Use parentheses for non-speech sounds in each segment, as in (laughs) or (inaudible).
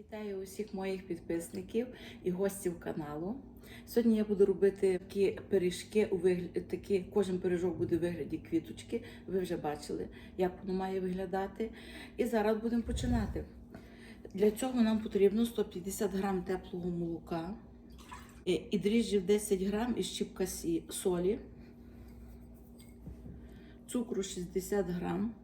Вітаю усіх моїх підписників і гостів каналу. Сьогодні я буду робити такі пиріжки у вигляді, такі, кожен пиріжок буде у вигляді квіточки. Ви вже бачили, як воно має виглядати. І зараз будемо починати. Для цього нам потрібно 150 грам теплого молока, і і дріжджів 10 грам і щіпка солі, цукру 60 грам.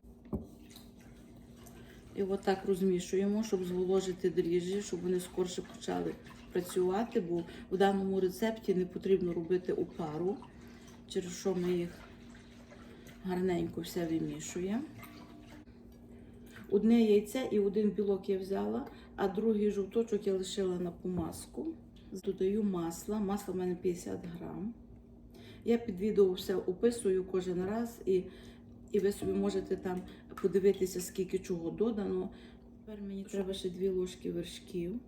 І отак розмішуємо, щоб зволожити дріжджі, щоб вони скорше почали працювати, бо в даному рецепті не потрібно робити опару, через що ми їх гарненько все вимішуємо. Одне яйце і один білок я взяла, а другий жовточок я лишила на помазку. Додаю масла. Масло в мене 50 грам. Я під відео все описую кожен раз і, і ви собі можете там подивитися, скільки чого додано. Тепер мені треба ще дві ложки вершків.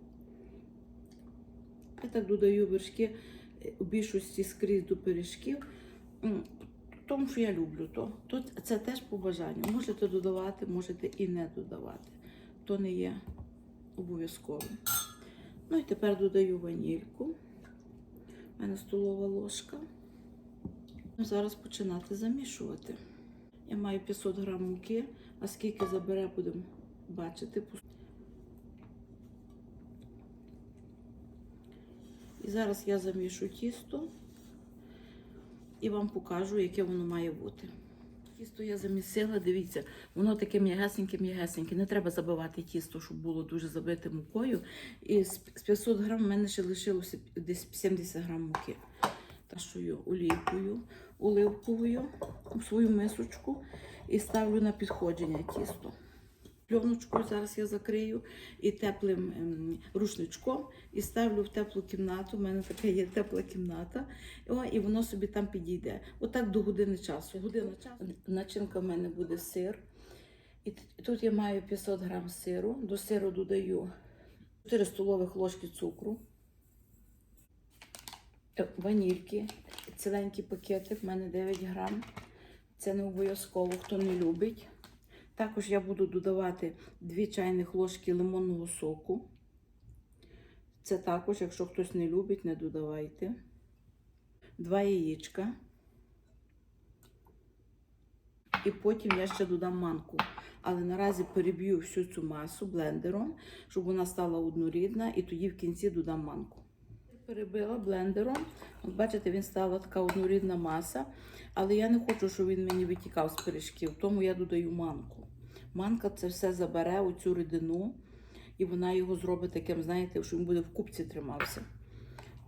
Я так додаю вершки у більшості скрізь до пиріжків. Тому що я люблю то. то. Це теж по бажанню. Можете додавати, можете і не додавати. То не є обов'язковим. Ну і тепер додаю ванільку. У мене столова ложка. Зараз починати замішувати. Я маю 500 грам муки, а скільки забере, будемо бачити. І зараз я замішу тісто і вам покажу, яке воно має бути. Тісто я замісила, дивіться, воно таке м'ягесеньке-м'ягесеньке. Не треба забивати тісто, щоб було дуже забите мукою. І з з 500 грам в мене ще лишилося десь 70 грам муки. Ташую олійкою оливковою у свою мисочку і ставлю на підходження тісто. Пленочкою зараз я закрию і теплим ем, рушничком і ставлю в теплу кімнату. У мене така є тепла кімната, і воно собі там підійде. Отак до години часу. Година часу. Начинка в мене буде сир. І тут я маю 500 грам сиру. До сиру додаю 4 столових ложки цукру, е, ванільки, ціленький пакетик, в мене 9 грам. Це не обов'язково, хто не любить. Також я буду додавати 2 чайних ложки лимонного соку. Це також, якщо хтось не любить, не додавайте. Два яєчка. І потім я ще додам манку. Але наразі переб'ю всю цю масу блендером, щоб вона стала однорідна, і тоді в кінці додам манку. Перебила блендером. От бачите, він стала така однорідна маса. Але я не хочу, щоб він мені витікав з пиріжків, тому я додаю манку. Манка це все забере у цю рідину, і вона його зробить таким, знаєте, що він буде в купці тримався.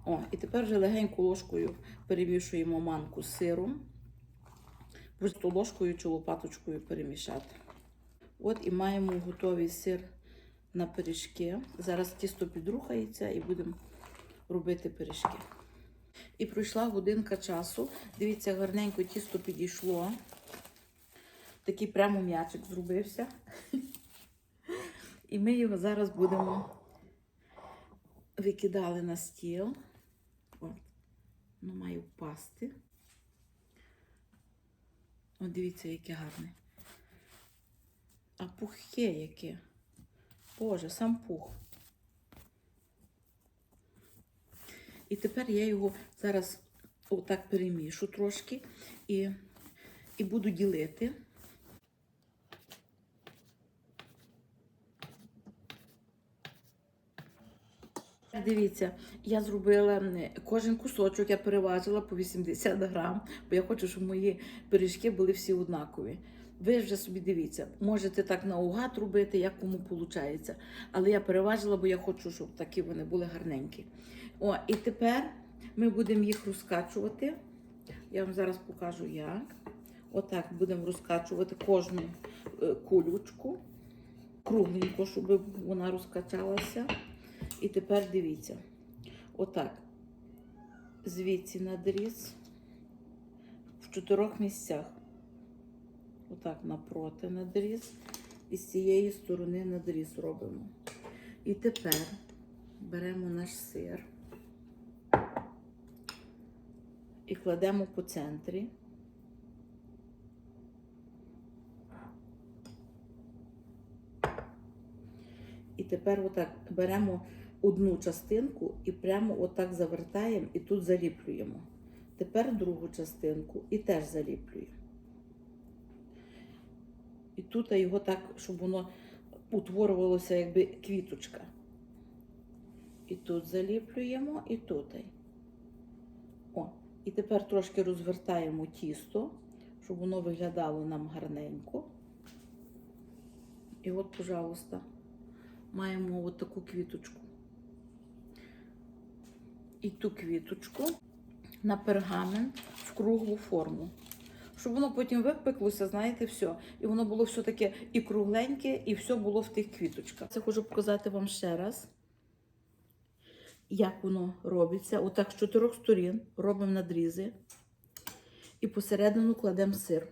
О, і тепер вже легенько ложкою перемішуємо манку з сиром. Просто ложкою чи лопаточкою перемішати. От і маємо готовий сир на пиріжки. Зараз тісто підрухається і будемо робити пиріжки. І пройшла годинка часу. Дивіться, гарненько тісто підійшло. Такий прямо м'ячик зробився. І ми його зараз будемо викидали на стіл. От. Воно має впасти. От дивіться, яке гарне. А пухке яке. Боже, сам пух. І тепер я його зараз отак перемішу трошки і, і буду ділити. Дивіться, я зробила кожен кусочок, я переважила по 80 грам, бо я хочу, щоб мої пиріжки були всі однакові. Ви вже собі дивіться, можете так наугад робити, як кому виходить. Але я переважила, бо я хочу, щоб такі вони були гарненькі. О, і тепер ми будемо їх розкачувати. Я вам зараз покажу, як. Отак будемо розкачувати кожну е, кулючку, кругленько, щоб вона розкачалася. І тепер дивіться, отак, звідси надріз в чотирьох місцях. Отак напроти надріз. І з цієї сторони надріз робимо. І тепер беремо наш сир і кладемо по центрі. І тепер отак беремо одну частинку і прямо отак завертаємо і тут заліплюємо. Тепер другу частинку і теж заліплюємо. І тут його так, щоб воно утворювалося якби квіточка. І тут заліплюємо, і тут. О, і тепер трошки розвертаємо тісто, щоб воно виглядало нам гарненько. І от, пожалуйста, маємо от таку квіточку. І ту квіточку на пергамент в круглу форму. Щоб воно потім випеклося, знаєте, все. І воно було все таке і кругленьке, і все було в тих квіточках. Це хочу показати вам ще раз, як воно робиться. Отак з чотирьох сторін робимо надрізи і посередину кладемо сир.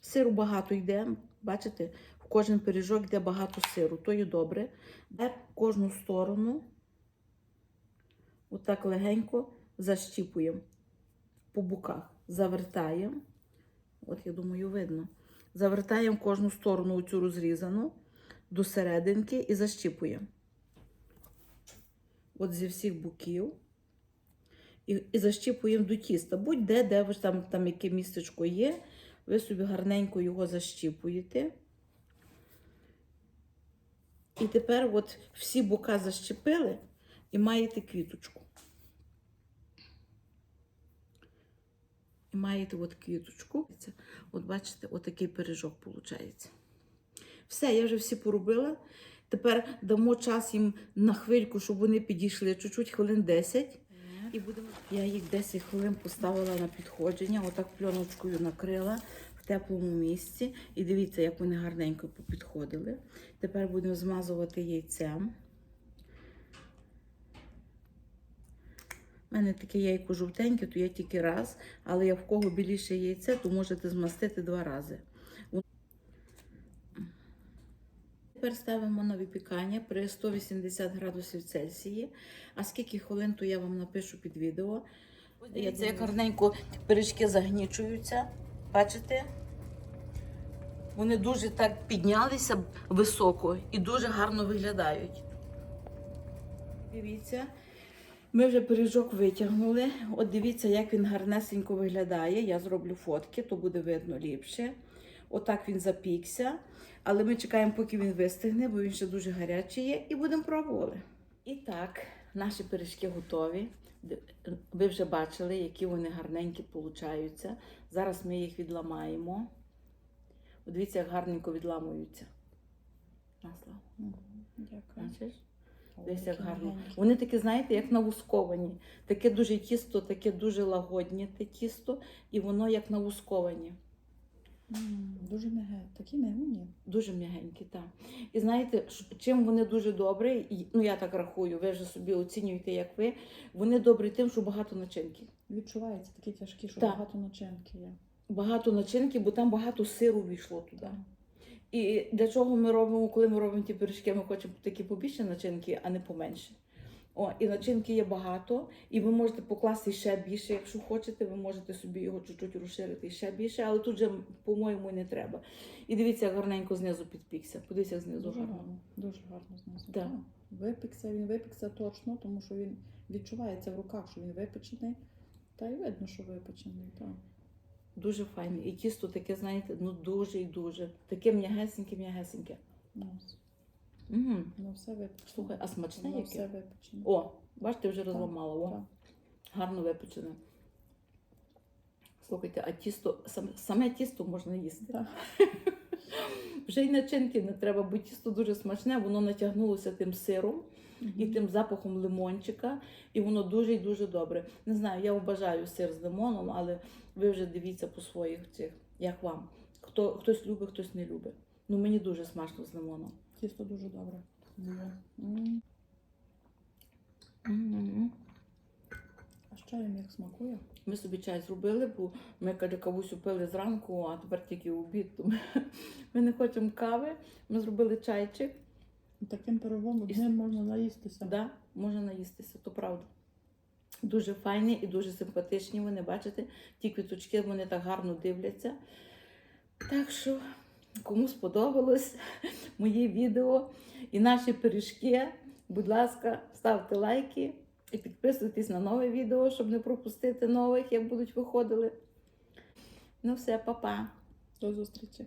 Сиру багато йде, бачите, в кожен пиріжок йде багато сиру, то є добре. Тепер кожну сторону отак легенько защіпуємо по боках, завертаємо. От, я думаю, видно. Завертаємо кожну сторону цю розрізану до серединки і защіпуємо. От зі всіх боків. І, і защіпуємо до тіста. Будь-де, де ви там, там яке містечко є, ви собі гарненько його защіпуєте. І тепер от всі бока защепили і маєте квіточку. І маєте от квіточку. От бачите, отакий пиріжок виходить. Все, я вже всі поробила. Тепер дамо час їм на хвильку, щоб вони підійшли чуть-чуть, хвилин 10. І будемо... Я їх 10 хвилин поставила на підходження, отак пленочкою накрила в теплому місці. І дивіться, як вони гарненько попідходили. Тепер будемо змазувати яйцем. У мене таке яйко жовтеньке, то я тільки раз, але я в кого біліше яйце, то можете змастити два рази. Тепер ставимо на випікання при 180 градусів Цельсії. А скільки хвилин, то я вам напишу під відео. Дивіться, як гарненько пиріжки загнічуються. Бачите? Вони дуже так піднялися високо і дуже гарно виглядають. Дивіться, ми вже пиріжок витягнули. От дивіться, як він гарнесенько виглядає. Я зроблю фотки, то буде видно ліпше. Отак він запікся. Але ми чекаємо, поки він вистигне, бо він ще дуже гарячий є, і будемо пробувати. І так, наші пиріжки готові. Ви вже бачили, які вони гарненькі получаються. Зараз ми їх відламаємо. Дивіться, як гарненько відламуються. Наслав. Дякую. Бачиш? Десь як гарно. Вони такі, знаєте, як навусковані. Таке дуже тісто, таке дуже лагоднє те тісто, і воно як навусковані. Дуже м'яге, такі м'ягуні. Дуже м'ягенькі, так. І знаєте, чим вони дуже добрі, ну я так рахую, ви вже собі оцінюєте, як ви. Вони добрі тим, що багато начинки. Відчувається такі тяжкі, що Так. багато начинки є. Багато начинки, бо там багато сиру війшло туди. Так. І для чого ми робимо, коли ми робимо ті пиріжки, ми хочемо такі побільше начинки, а не поменше. О, і начинки є багато, і ви можете покласти ще більше, якщо хочете, ви можете собі його чуть-чуть розширити ще більше, але тут же, по-моєму, не треба. І дивіться, як гарненько знизу підпікся. Подивіться, як знизу Дуже гарно. гарно, дуже гарно знизу. Так. Так. Випікся, він випікся точно, тому що він відчувається в руках, що він випечений. Та й видно, що випечений. Так. Дуже файне. І тісто таке, знаєте, ну дуже і дуже. Таке м'ягесеньке, м'ягесеньке. Ну, Угу. ну все випечено. Слухай, а смачне Ну, все яке? випечене. О, бачите, вже розламала. О, так. гарно випечене. Слухайте, а тісто, саме, саме тісто можна їсти. Так. (laughs) Вже й начинки не треба, бо тісто дуже смачне, воно натягнулося тим сиром і тим запахом лимончика, і воно дуже і дуже добре. Не знаю, я вважаю сир з лимоном, але ви вже дивіться по своїх цих, як вам. Хто, хтось любить, хтось не любить. Ну мені дуже смачно з лимоном. Тісто дуже добре. М. А з чаєм як смакує? Ми собі чай зробили, бо ми каже, кавусю пили зранку, а тепер тільки обід. То ми, не хочемо кави. Ми зробили чайчик. Таким пирогом І одним можна наїстися. Да, можна наїстися, то правда. Дуже файні і дуже симпатичні. Вони бачите, ті квіточки вони так гарно дивляться. Так що Кому сподобалось моє відео і наші пиріжки, будь ласка, ставте лайки і підписуйтесь на нове відео, щоб не пропустити нових, як будуть виходили. Ну все, па-па. До зустрічі.